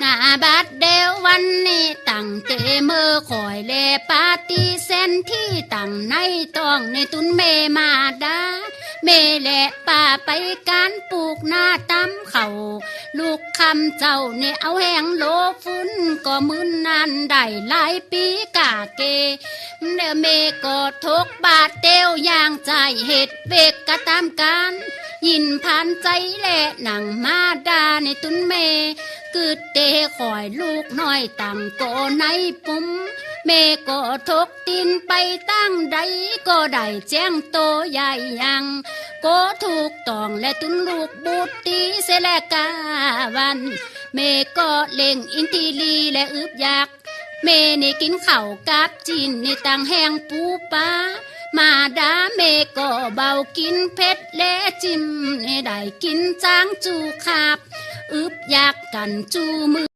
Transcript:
หน้าบัดเดววันนี้ตั้งเตเมื่อคอยแลปาตีเส้นที่ตั้งในต้องในตุนเมมาดาเมและป่าไปการปลูกหน้าตำเขาลูกคำเจ้าเนี่ยเอาแหงโลฟุ้นก็มึนนานได้หลายปีกาเกเดเมก็ทกบาทเตียวอย่างใจเหตุเบกกะตามการยินผ่านใจและหนังมาดาในตุนเม กึดเตคอยลูกน้อยตั้งโกในปุ่มเมก็ทกตินไปตั้งใดก็ได้แจ้งโตใหญ่ยังก็ถูกต้องและตุนลูกบูตรตีเสแลกาวัน เมก็เล่งอินทีลีและอึบยักเมนี่กินข้าวกับจีนในตังแห้งปูปลามาดาเมก็เบากินเผ็ดและจิ้มให้ได้กินจางจูขาบ อึบยากกันจูมือ